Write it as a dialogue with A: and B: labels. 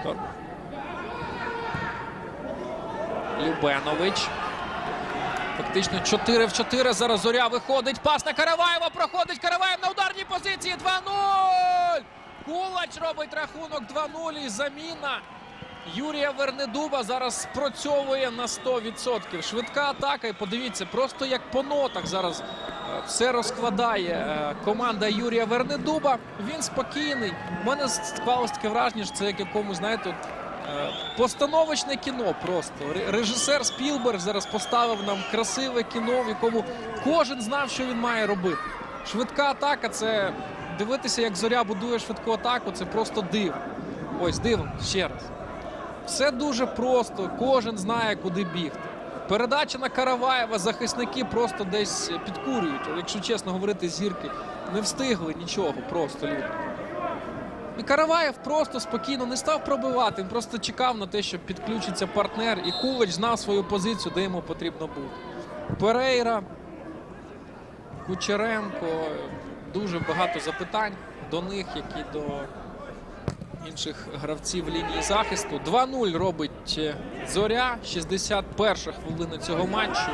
A: Стефан. Любенович. Фактично 4 в 4. Зараз зоря виходить. Пас на Караваєва. Проходить Караваєв на ударній позиції. 2-0. Кулач робить рахунок 2-0. І заміна Юрія Вернедуба зараз спрацьовує на 100%. Швидка атака. І подивіться, просто як по нотах зараз все розкладає е, команда Юрія Вернедуба. Він спокійний. У мене склалось таке враження, що це як якомусь, знаєте, Е, Постановочне кіно просто. Режисер Спілберг зараз поставив нам красиве кіно, в якому кожен знав, що він має робити. Швидка атака це дивитися, як зоря будує швидку атаку, це просто диво. Ось дивимо ще раз. Все дуже просто, кожен знає, куди бігти. Передача на Караваєва, захисники просто десь підкурюють. Якщо чесно говорити, зірки не встигли нічого, просто люди. І Караваєв просто спокійно не став пробивати. Він просто чекав на те, що підключиться партнер. І Кулич знав свою позицію, де йому потрібно бути. Перейра, Кучеренко. Дуже багато запитань до них, як і до інших гравців лінії захисту. 2-0 робить зоря. 61 хвилина цього матчу.